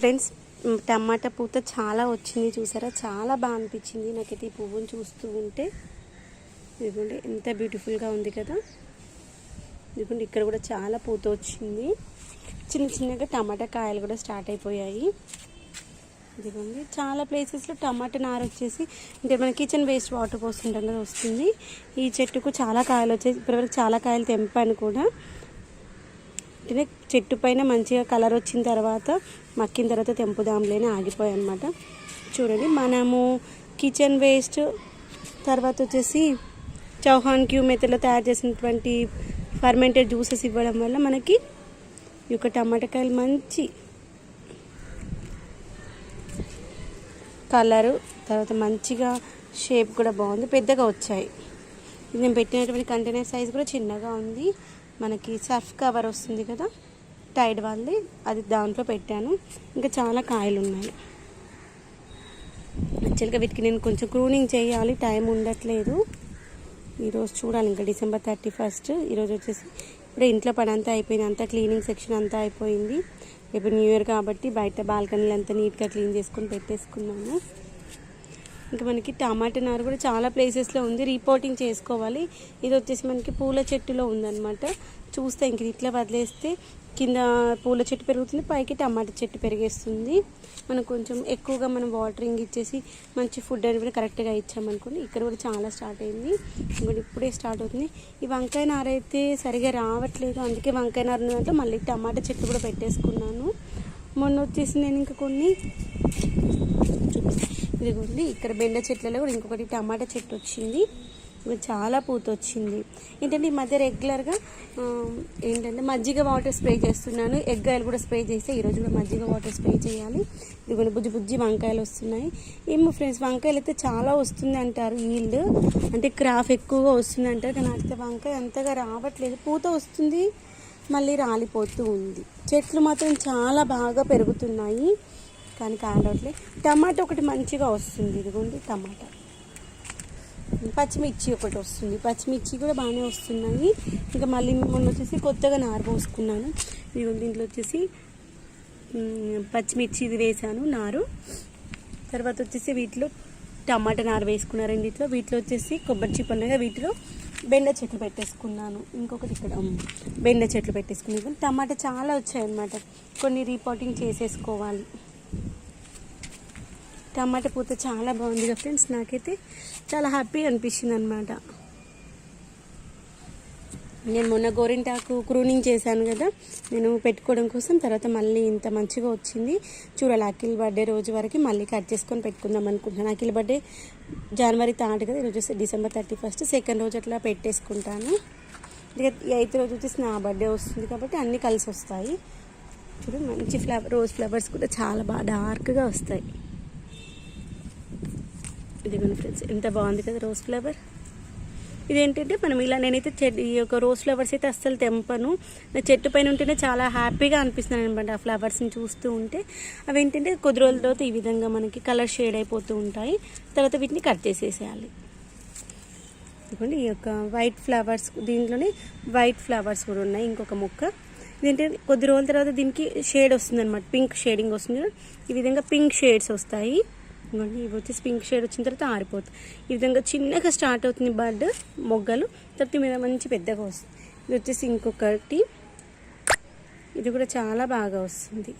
Friends టమాటా పూత చాలా వచ్చింది చూసారా? చాలా బాగా అనిపించింది నాకైతే ఈ పువ్వును చూస్తూ ఉంటే. ఇదిగోండి ఎంత బ్యూటిఫుల్గా ఉంది కదా. ఇదిగోండి ఇక్కడ కూడా చాలా పూత వచ్చింది. చిన్న చిన్నగా టమాటా కాయలు కూడా స్టార్ట్ అయిపోయాయి. ఇదిగోండి చాలా ప్లేసెస్లో టమాటా నార వచ్చేసి అంటే మన కిచెన్ వేస్ట్ వాటర్ పోస్తుంటాం కదా వస్తుంది. ఈ చెట్టుకు చాలా కాయలు వచ్చేసి ఇప్పటివరకు చాలా కాయలు తెంపాను కూడా. అంటే చెట్టు పైన మంచిగా కలర్ వచ్చిన తర్వాత మక్కిన తర్వాత తెంపుదాంలే ఆగిపోయాయి అనమాట చూడండి మనము కిచెన్ వేస్ట్ తర్వాత వచ్చేసి చౌహాన్ క్యూ మెథడ్లో తయారు చేసినటువంటి ఫర్మెంటెడ్ జ్యూసెస్ ఇవ్వడం వల్ల మనకి ఈ యొక్క టమాటకాయలు మంచి కలరు తర్వాత మంచిగా షేప్ కూడా బాగుంది పెద్దగా వచ్చాయి. నేను పెట్టినటువంటి కంటైనర్ సైజ్ కూడా చిన్నగా ఉంది. మనకి సర్ఫ్ కవర్ వస్తుంది కదా. టైడ్ వాళ్ళది అది దాంట్లో పెట్టాను. ఇంకా చాలా కాయలు ఉన్నాయి యాక్చువల్గా వీటికి నేను కొంచెం క్రూనింగ్ చేయాలి టైం ఉండట్లేదు. ఈరోజు చూడాలి ఇంకా డిసెంబర్ థర్టీ ఫస్ట్. ఈరోజు వచ్చేసి ఇప్పుడే ఇంట్లో పని అంతా అయిపోయింది అంతా క్లీనింగ్ సెక్షన్ అంతా అయిపోయింది. రేపు న్యూ ఇయర్ కాబట్టి బయట బాల్కనీలు అంతా నీట్గా క్లీన్ చేసుకొని పెట్టేసుకున్నాను. ఇంకా మనకి టమాటా నారు కూడా చాలా ప్లేసెస్లో ఉంది. రిపోర్టింగ్ చేసుకోవాలి. ఇది వచ్చేసి మనకి పూల చెట్టులో ఉందన్నమాట. చూస్తే ఇంక ఇట్లా వదిలేస్తే కింద పూల చెట్టు పెరుగుతుంది. పైకి టమాటా చెట్టు పెరిగేస్తుంది. మనం కొంచెం ఎక్కువగా మనం వాటరింగ్ ఇచ్చేసి మంచి ఫుడ్ అనేది కూడా కరెక్ట్గా ఇచ్చామనుకోండి ఇక్కడ కూడా చాలా స్టార్ట్ అయింది. ఇంకోటి ఇప్పుడే స్టార్ట్ అవుతుంది. ఈ వంకాయ నార అయితే సరిగా రావట్లేదు. అందుకే వంకాయ నార ఉన్నదంటే మళ్ళీ టమాటా చెట్టు కూడా పెట్టేసుకున్నాను. మొన్న వచ్చేసి నేను ఇంకా కొన్ని చూపిస్తాను ఇదిగోండి ఇక్కడ బెండ చెట్లలో కూడా ఇంకొకటి టమాటా చెట్టు వచ్చింది. చాలా పూత వచ్చింది. ఏంటంటే ఈ మధ్య రెగ్యులర్గా ఏంటంటే మజ్జిగ వాటర్ స్ప్రే చేస్తున్నాను. ఎగ్గాయలు కూడా స్ప్రే చేస్తే ఈరోజు కూడా మజ్జిగ వాటర్ స్ప్రే చేయాలి. ఇదిగోండి బుజ్జి బుజ్జి వంకాయలు వస్తున్నాయి. ఏమో ఫ్రెండ్స్ వంకాయలు అయితే చాలా వస్తుంది అంటారు ఈల్డ్ అంటే క్రాఫ్ ఎక్కువగా వస్తుంది అంటారు కానీ అయితే వంకాయ అంతగా రావట్లేదు. పూత వస్తుంది మళ్ళీ రాలిపోతూ ఉంది. చెట్లు మాత్రం చాలా బాగా పెరుగుతున్నాయి. కానీ కాడవట్లే టమాటా ఒకటి మంచిగా వస్తుంది ఇదిగోండి టమాటా. పచ్చిమిర్చి ఒకటి వస్తుంది. పచ్చిమిర్చి కూడా బాగానే వస్తున్నాయి. ఇంకా మళ్ళీ మొన్న వచ్చేసి కొత్తగా నారు పోసుకున్నాను. ఇదిగోండి దీంట్లో వచ్చేసి పచ్చిమిర్చి ఇది వేసాను నారు. తర్వాత వచ్చేసి వీటిలో టమాటా నారు వేసుకున్న రెండిట్లో వీటిలో వచ్చేసి కొబ్బరి చిప్పలుగా వీటిలో బెండ చెట్లు పెట్టేసుకున్నాను. ఇంకొకటి ఇక్కడ బెండ చెట్లు పెట్టేసుకున్నాను. టమాటా చాలా వచ్చాయన్నమాట. కొన్ని రీపోటింగ్ చేసేసుకోవాలి. టమాటా పూత చాలా బాగుంది కదా ఫ్రెండ్స్. నాకైతే చాలా హ్యాపీ అనిపించింది అనమాట నేను మొన్న గోరింటాకు క్రూనింగ్ చేశాను కదా. నేను పెట్టుకోవడం కోసం తర్వాత మళ్ళీ ఇంత మంచిగా వచ్చింది. చూడాలి అఖిల్ బర్త్డే రోజు వరకు మళ్ళీ కట్ చేసుకొని పెట్టుకుందాం అనుకుంటున్నాను. అఖిల్ బర్త్డే జనవరి థర్డ్ కదా ఈరోజు వస్తే డిసెంబర్ థర్టీ ఫస్ట్. సెకండ్ రోజు అట్లా పెట్టేసుకుంటాను. ఇక ఎయిత్ రోజు వచ్చేసి నా బర్త్డే వస్తుంది కాబట్టి అన్నీ కలిసి వస్తాయి. చూడండి మంచి ఫ్లవర్ రోజ్ ఫ్లవర్స్ కూడా చాలా బాగా డార్క్గా వస్తాయి. ఇదిగోండి ఫ్రెండ్స్. ఎంత బాగుంది కదా రోజ్ ఫ్లవర్. ఇదేంటంటే మనం ఇలా నేనైతే చెట్టు ఈ యొక్క రోజ్ ఫ్లవర్స్ అయితే అస్సలు తెంపను. నా చెట్టు పైన ఉంటేనే చాలా హ్యాపీగా అనిపిస్తున్నాను అనమాట ఆ ఫ్లవర్స్ని చూస్తూ ఉంటే. అవి ఏంటంటే కొద్ది రోజుల తర్వాత ఈ విధంగా మనకి కలర్ షేడ్ అయిపోతూ ఉంటాయి. తర్వాత వీటిని కట్ చేసేసేయాలి. ఇదిగోండి ఈ యొక్క వైట్ ఫ్లవర్స్ దీంట్లోనే వైట్ ఫ్లవర్స్ కూడా ఉన్నాయి ఇంకొక మొక్క. ఇదేంటంటే కొద్ది రోజుల తర్వాత దీనికి షేడ్ వస్తుంది అనమాట పింక్ షేడింగ్ వస్తుంది ఈ విధంగా పింక్ షేడ్స్ వస్తాయి. ఇదిగోండి ఇవి వచ్చేసి పింక్ షేడ్ వచ్చిన తర్వాత ఆరిపోతుంది. ఈ విధంగా చిన్నగా స్టార్ట్ అవుతుంది బర్డ్ మొగ్గలు. తర్వాత మీద మంచి పెద్దగా వస్తుంది. ఇది వచ్చేసి ఇంకొకటి. ఇది కూడా చాలా బాగా వస్తుంది.